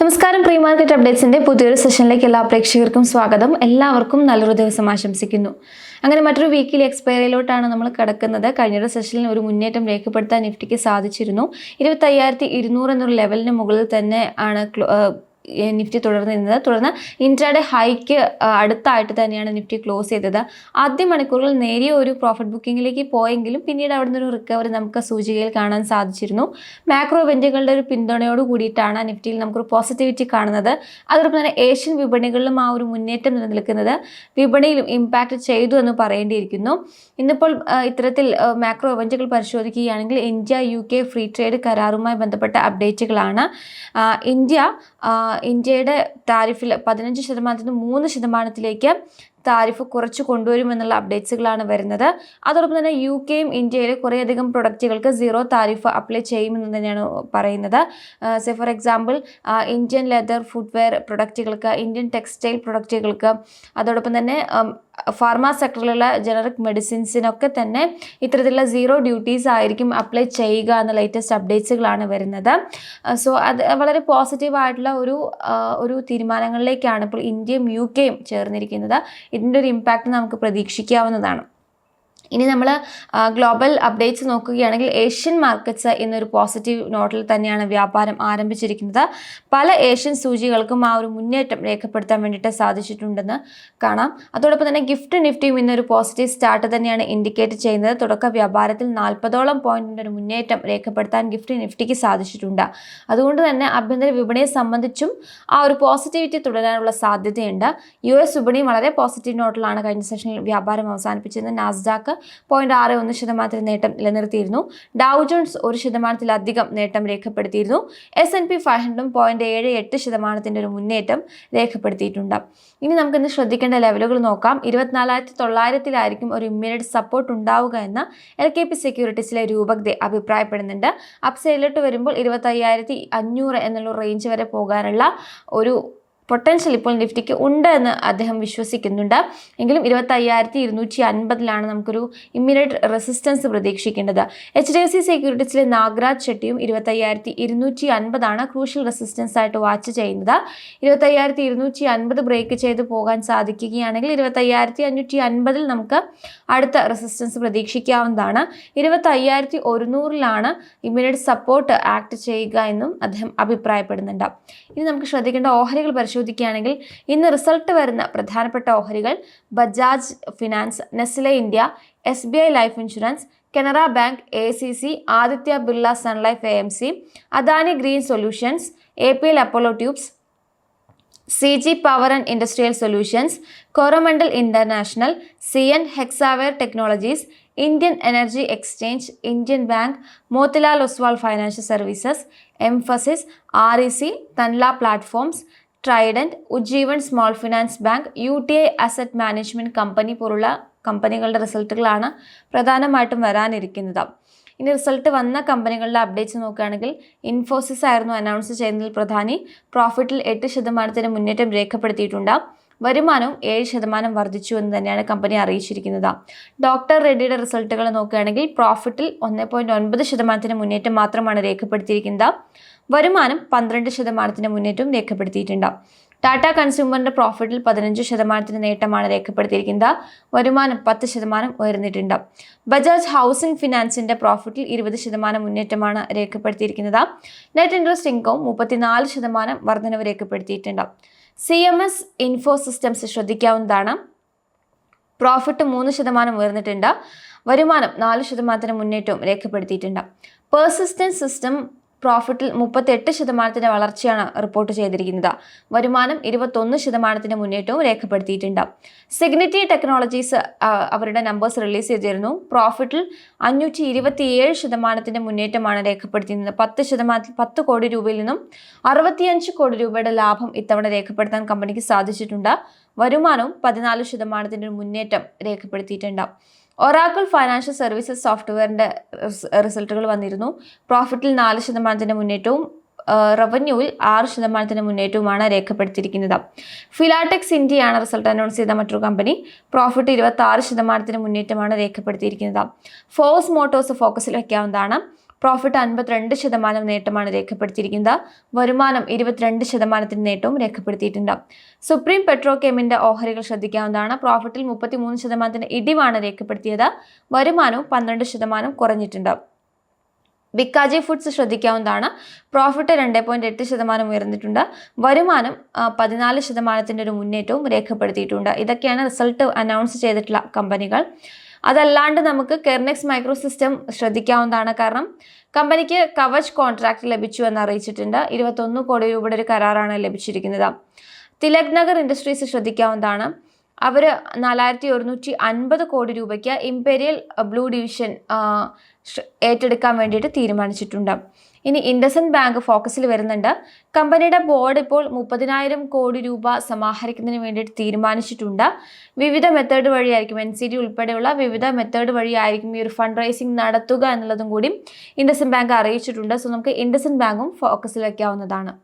നമസ്കാരം pre market അപ്ഡേറ്റ്സിന്റെ പുതിയൊരു സെഷനിലേക്ക് എല്ലാ പ്രേക്ഷകർക്കും സ്വാഗതം. എല്ലാവർക്കും നല്ലൊരു ദിവസം ആശംസിക്കുന്നു. അങ്ങനെ മറ്റൊരു വീക്കിലി എക്സ്പയറിയിലോട്ടാണ് നമ്മൾ കിടക്കുന്നത്. കഴിഞ്ഞൊരു സെഷനിൽ ഒരു മുന്നേറ്റം രേഖപ്പെടുത്താൻ നിഫ്റ്റിക്ക് സാധിച്ചിരുന്നു. ഇരുപത്തയ്യായിരത്തി ഇരുന്നൂറ് എന്നൊരു ലെവലിന് മുകളിൽ തന്നെ ആണ് നിഫ്റ്റി തുടർന്നിരുന്നത് തുടർന്ന് ഇൻട്രാഡേ ഹൈക്ക് അടുത്തായിട്ട് തന്നെയാണ് നിഫ്റ്റി ക്ലോസ് ചെയ്തത്. ആദ്യ മണിക്കൂറുകൾ നേരിയ ഒരു പ്രോഫിറ്റ് ബുക്കിങ്ങിലേക്ക് പോയെങ്കിലും പിന്നീട് അവിടെ നിന്നൊരു റിക്കവറി നമുക്ക് സൂചികയിൽ കാണാൻ സാധിച്ചിരുന്നു. മാക്രോ ഇവന്റുകളുടെ ഒരു പിന്തുണയോട് കൂടിയിട്ടാണ് നിഫ്റ്റിയിൽ നമുക്കൊരു പോസിറ്റിവിറ്റി കാണുന്നത്. അതോടൊപ്പം തന്നെ ഏഷ്യൻ വിപണികളിലും ആ ഒരു മുന്നേറ്റം നിലനിൽക്കുന്നത് വിപണിയിലും ഇമ്പാക്റ്റ് ചെയ്തു എന്ന് പറയേണ്ടിയിരിക്കുന്നു. ഇന്നിപ്പോൾ ഇത്തരത്തിൽ മാക്രോ ഇവന്റുകൾ പരിശോധിക്കുകയാണെങ്കിൽ India U K free trade കരാറുമായി ബന്ധപ്പെട്ട അപ്ഡേറ്റുകളാണ് ഇന്ത്യ ഇന്ത്യയുടെ താരിഫിൽ പതിനഞ്ച് ശതമാനത്തിൽ നിന്ന് മൂന്ന് ശതമാനത്തിലേക്ക് താരിഫ് കുറച്ച് കൊണ്ടുവരുമെന്നുള്ള അപ്ഡേറ്റ്സുകളാണ് വരുന്നത്. അതോടൊപ്പം തന്നെ യു കെയും ഇന്ത്യയിലെ കുറേയധികം പ്രൊഡക്റ്റുകൾക്ക് സീറോ താരിഫ് അപ്ലൈ ചെയ്യുമെന്ന് തന്നെയാണ് പറയുന്നത്. Say for example Indian leather footwear പ്രൊഡക്റ്റുകൾക്ക് Indian textile പ്രൊഡക്റ്റുകൾക്ക് അതോടൊപ്പം തന്നെ ഫാർമ സെക്ടറിലുള്ള ജനറിക് മെഡിസിൻസിനൊക്കെ തന്നെ ഇത്തരത്തിലുള്ള സീറോ ഡ്യൂട്ടീസ് ആയിരിക്കും അപ്ലൈ ചെയ്യുക എന്ന ലേറ്റസ്റ്റ് അപ്ഡേറ്റ്സുകളാണ് വരുന്നത്. സോ അത് വളരെ പോസിറ്റീവായിട്ടുള്ള ഒരു ഒരു തീരുമാനങ്ങളിലേക്കാണ് ഇപ്പോൾ ഇന്ത്യയും യു കെയും ചേർന്നിരിക്കുന്നത്. ഇതിന്റെ ഒരു ഇമ്പാക്റ്റ് നമുക്ക് പ്രതീക്ഷിക്കാവുന്നതാണ്. ഇനി നമ്മൾ ഗ്ലോബൽ അപ്ഡേറ്റ്സ് നോക്കുകയാണെങ്കിൽ ഏഷ്യൻ മാർക്കറ്റ്സ് എന്നൊരു പോസിറ്റീവ് നോട്ടിൽ തന്നെയാണ് വ്യാപാരം ആരംഭിച്ചിരിക്കുന്നത്. പല ഏഷ്യൻ സൂചികൾക്കും ആ ഒരു മുന്നേറ്റം രേഖപ്പെടുത്താൻ വേണ്ടിയിട്ട് സാധിച്ചിട്ടുണ്ടെന്ന് കാണാം. അതോടൊപ്പം തന്നെ ഗിഫ്റ്റ് നിഫ്റ്റിയും ഇന്നൊരു പോസിറ്റീവ് സ്റ്റാർട്ട് തന്നെയാണ് ഇൻഡിക്കേറ്റ് ചെയ്യുന്നത്. തുടക്ക വ്യാപാരത്തിൽ നാൽപ്പതോളം പോയിന്റിന്റെ ഒരു മുന്നേറ്റം രേഖപ്പെടുത്താൻ ഗിഫ്റ്റ് നിഫ്റ്റിക്ക് സാധിച്ചിട്ടുണ്ട്. അതുകൊണ്ട് തന്നെ ആഭ്യന്തര വിപണിയെ സംബന്ധിച്ചും ആ ഒരു പോസിറ്റിവിറ്റി തുടരാനുള്ള സാധ്യതയുണ്ട്. യു എസ് വിപണി വളരെ പോസിറ്റീവ് നോട്ടിലാണ് കഴിഞ്ഞ സെഷനിൽ വ്യാപാരം അവസാനിപ്പിച്ചത് നാസ്ഡാക്ക് പോയിന്റ് ആറ് ഒന്ന് ശതമാനത്തിൽ നേട്ടം നിലനിർത്തിയിരുന്നു. ഡൗ ജോൺസ് ഒരു ശതമാനത്തിലധികം നേട്ടം രേഖപ്പെടുത്തിയിരുന്നു. എസ് എൻ പി ഫൈവ് ഹൺഡ്രഡും പോയിന്റ് ഏഴ് എട്ട് ശതമാനത്തിന്റെ ഒരു മുന്നേറ്റം രേഖപ്പെടുത്തിയിട്ടുണ്ട്. ഇനി നമുക്കിന്ന് ശ്രദ്ധിക്കേണ്ട ലെവലുകൾ നോക്കാം. ഇരുപത്തിനാലായിരത്തി തൊള്ളായിരത്തിലായിരിക്കും ഒരു ഇമ്മീഡിയറ്റ് സപ്പോർട്ട് ഉണ്ടാവുക എന്ന് എൽ കെ പി സെക്യൂരിറ്റീസിലെ രൂപഗ്ദെ അഭിപ്രായപ്പെടുന്നുണ്ട്. അപ്സൈഡിലോട്ട് വരുമ്പോൾ ഇരുപത്തയ്യായിരത്തി അഞ്ഞൂറ് എന്നുള്ള റേഞ്ച് വരെ പോകാനുള്ള ഒരു പൊട്ടൻഷ്യൽ ഇപ്പോൾ നിഫ്റ്റിക്ക് ഉണ്ട് എന്ന് അദ്ദേഹം വിശ്വസിക്കുന്നുണ്ട്. എങ്കിലും ഇരുപത്തി അയ്യായിരത്തി ഇരുന്നൂറ്റി അൻപതിലാണ് നമുക്കൊരു ഇമ്മീഡിയറ്റ് റെസിസ്റ്റൻസ് പ്രതീക്ഷിക്കേണ്ടത്. എച്ച് ഡി എഫ് സി സെക്യൂരിറ്റീസിലെ നാഗരാജ് ഷെട്ടിയും ഇരുപത്തി അയ്യായിരത്തി ഇരുന്നൂറ്റി അൻപതാണ് ക്രൂഷ്യൽ റെസിസ്റ്റൻസ് ആയിട്ട് വാച്ച് ചെയ്യുന്നത്. ഇരുപത്തി അയ്യായിരത്തി ഇരുന്നൂറ്റി അൻപത് ബ്രേക്ക് ചെയ്ത് പോകാൻ സാധിക്കുകയാണെങ്കിൽ ഇരുപത്തി അയ്യായിരത്തി അഞ്ഞൂറ്റി അൻപതിൽ നമുക്ക് അടുത്ത റെസിസ്റ്റൻസ് പ്രതീക്ഷിക്കാവുന്നതാണ്. ഇരുപത്തി അയ്യായിരത്തി ഒരുന്നൂറിലാണ് ഇമ്മീഡിയറ്റ് സപ്പോർട്ട് ആക്ട് ചെയ്യുക എന്നും അദ്ദേഹം അഭിപ്രായപ്പെടുന്നുണ്ട്. ഇനി നമുക്ക് ശ്രദ്ധിക്കേണ്ട ഓഹരികൾ പരിശോധിക്കുകയാണെങ്കിൽ ഇന്ന് റിസൾട്ട് വരുന്ന പ്രധാനപ്പെട്ട ഓഹരികൾ Bajaj finance Nestle India S B I life insurance Canara bank A C C Aditya Birla Sun Life A M C Adani green solutions A P L Apollo tubes C G power and industrial solutions Coromandel international C N Hexaware technologies Indian energy exchange Indian bank Motilal Oswal financial services Mphasis R E C Tanla platforms Trident Ujjivan small finance bank U T I asset management company പോലുള്ള കമ്പനികളുടെ റിസൾട്ടുകളാണ് പ്രധാനമായിട്ടും വരാനിരിക്കുന്നത്. ഇനി result വന്ന കമ്പനികളുടെ updates നോക്കുകയാണെങ്കിൽ ഇൻഫോസിസ് ആയിരുന്നു announce ചെയ്യുന്നതിൽ പ്രധാനി. പ്രോഫിറ്റിൽ എട്ട് ശതമാനത്തിന് മുന്നേറ്റം രേഖപ്പെടുത്തിയിട്ടുണ്ട്. വരുമാനവും ഏഴ് ശതമാനം വർദ്ധിച്ചു എന്ന് തന്നെയാണ് കമ്പനി അറിയിച്ചിരിക്കുന്നത്. ഡോക്ടർ റെഡ്ഡിയുടെ റിസൾട്ടുകൾ നോക്കുകയാണെങ്കിൽ പ്രോഫിറ്റിൽ ഒന്ന് പോയിന്റ് ഒൻപത് ശതമാനത്തിന് മുന്നേറ്റം മാത്രമാണ് രേഖപ്പെടുത്തിയിരിക്കുന്നത്. വരുമാനം പന്ത്രണ്ട് ശതമാനത്തിന് മുന്നേറ്റവും രേഖപ്പെടുത്തിയിട്ടുണ്ട്. ടാറ്റ കൺസ്യൂമറിന്റെ പ്രോഫിറ്റിൽ പതിനഞ്ച് ശതമാനത്തിന് നേട്ടമാണ് രേഖപ്പെടുത്തിയിരിക്കുന്നത്. വരുമാനം പത്ത് ശതമാനം ഉയർന്നിട്ടുണ്ട്. ബജാജ് ഹൗസിംഗ് ഫിനാൻസിന്റെ പ്രോഫിറ്റിൽ ഇരുപത് ശതമാനം മുന്നേറ്റമാണ് രേഖപ്പെടുത്തിയിരിക്കുന്നത്. നെറ്റ് ഇൻട്രസ്റ്റ് ഇൻകം മുപ്പത്തിനാല് ശതമാനം വർധനവ് രേഖപ്പെടുത്തിയിട്ടുണ്ട്. C M S info systems ശ്രദ്ധിക്കാവുന്നതാണ്. Profit മൂന്ന് ശതമാനം ഉയർന്നിട്ടുണ്ട്. വരുമാനം നാല് ശതമാനത്തിന് മുന്നേറ്റവും രേഖപ്പെടുത്തിയിട്ടുണ്ട്. പേഴ്സിസ്റ്റൻസ് സിസ്റ്റം പ്രോഫിറ്റിൽ മുപ്പത്തെട്ട് ശതമാനത്തിന്റെ വളർച്ചയാണ് റിപ്പോർട്ട് ചെയ്തിരിക്കുന്നത്. വരുമാനം ഇരുപത്തൊന്ന് ശതമാനത്തിന്റെ മുന്നേറ്റവും രേഖപ്പെടുത്തിയിട്ടുണ്ട്. സിഗ്നിറ്റി ടെക്നോളജീസ് അവരുടെ നമ്പേഴ്സ് റിലീസ് ചെയ്തിരുന്നു. പ്രോഫിറ്റിൽ അഞ്ഞൂറ്റി ഇരുപത്തിയേഴ് ശതമാനത്തിന്റെ മുന്നേറ്റമാണ് രേഖപ്പെടുത്തിയിരുന്നത്. പത്ത് ശതമാനത്തിൽ പത്ത് കോടി രൂപയിൽ നിന്നും അറുപത്തിയഞ്ച് കോടി രൂപയുടെ ലാഭം ഇത്തവണ രേഖപ്പെടുത്താൻ കമ്പനിക്ക് സാധിച്ചിട്ടുണ്ട്. വരുമാനവും പതിനാല് ശതമാനത്തിന്റെ മുന്നേറ്റം രേഖപ്പെടുത്തിയിട്ടുണ്ട്. ഒറാക്കിൾ ഫൈനാൻഷ്യൽ സർവീസസ് സോഫ്റ്റ്വെയറിന്റെ റിസൾട്ടുകൾ വന്നിരുന്നു. പ്രോഫിറ്റിൽ നാല് ശതമാനത്തിന്റെ മുന്നേറ്റവും റവന്യൂവിൽ ആറ് ശതമാനത്തിന് മുന്നേറ്റവുമാണ് രേഖപ്പെടുത്തിയിരിക്കുന്നത്. ഫിലാടെക്സ് ഇന്ത്യയാണ് റിസൾട്ട് അനൗൺസ് ചെയ്ത മറ്റൊരു കമ്പനി പ്രോഫിറ്റ് ഇരുപത്തി ആറ് ശതമാനത്തിന് മുന്നേറ്റമാണ് രേഖപ്പെടുത്തിയിരിക്കുന്നത്. ഫോഴ്സ് മോട്ടോഴ്സ് ഫോക്കസിൽ വയ്ക്കാവുന്നതാണ് പ്രോഫിറ്റ് അൻപത്തിരണ്ട് ശതമാനം നേട്ടമാണ് രേഖപ്പെടുത്തിയിരിക്കുന്നത്. വരുമാനം ഇരുപത്തിരണ്ട് ശതമാനത്തിന് നേട്ടവും രേഖപ്പെടുത്തിയിട്ടുണ്ട്. സുപ്രീം പെട്രോ കെമിന്റെ ഓഹരികൾ ശ്രദ്ധിക്കാവുന്നതാണ്. പ്രോഫിറ്റിൽ മുപ്പത്തിമൂന്ന് ശതമാനത്തിന്റെ ഇടിവാണ് രേഖപ്പെടുത്തിയത്. വരുമാനവും പന്ത്രണ്ട് ശതമാനം കുറഞ്ഞിട്ടുണ്ട്. ബിക്കാജി ഫുഡ്സ് ശ്രദ്ധിക്കാവുന്നതാണ്. പ്രോഫിറ്റ് രണ്ട് പോയിന്റ് എട്ട് ശതമാനം ഉയർന്നിട്ടുണ്ട്. വരുമാനം പതിനാല് ശതമാനത്തിന്റെ ഒരു മുന്നേറ്റവും രേഖപ്പെടുത്തിയിട്ടുണ്ട്. ഇതൊക്കെയാണ് റിസൾട്ട് അനൗൺസ് ചെയ്തിട്ടുള്ള കമ്പനികൾ അതല്ലാണ്ട് നമുക്ക് കെർനെക്സ് മൈക്രോ സിസ്റ്റം ശ്രദ്ധിക്കാവുന്നതാണ്. കാരണം കമ്പനിക്ക് കവച് കോൺട്രാക്ട് ലഭിച്ചു എന്ന് അറിയിച്ചിട്ടുണ്ട്. ഇരുപത്തൊന്ന് കോടി രൂപയുടെ ഒരു കരാറാണ് ലഭിച്ചിരിക്കുന്നത്. തിലക് നഗർ ഇൻഡസ്ട്രീസ് ശ്രദ്ധിക്കാവുന്നതാണ്. അവർ നാലായിരത്തി ഒരുന്നൂറ്റി അൻപത് കോടി രൂപയ്ക്ക് ഇമ്പീരിയൽ ബ്ലൂ ഡിവിഷൻ ഏറ്റെടുക്കാൻ വേണ്ടിയിട്ട് തീരുമാനിച്ചിട്ടുണ്ട്. ഇനി ഇൻഡസൻ ബാങ്ക് ഫോക്കസിൽ വരുന്നുണ്ട്. കമ്പനിയുടെ ബോർഡ് ഇപ്പോൾ മുപ്പതിനായിരം കോടി രൂപ സമാഹരിക്കുന്നതിന് വേണ്ടിയിട്ട് തീരുമാനിച്ചിട്ടുണ്ട്. വിവിധ മെത്തേഡ് വഴിയായിരിക്കും എൻ സി ഡി ഉൾപ്പെടെയുള്ള വിവിധ മെത്തേഡ് വഴിയായിരിക്കും ഈ ഒരു ഫണ്ട് റൈസിംഗ് നടത്തുക എന്നുള്ളതും കൂടി ഇൻഡസൻ ബാങ്ക് അറിയിച്ചിട്ടുണ്ട്. സോ നമുക്ക് ഇൻഡസൻ ബാങ്കും ഫോക്കസിൽ വയ്ക്കാവുന്നതാണ്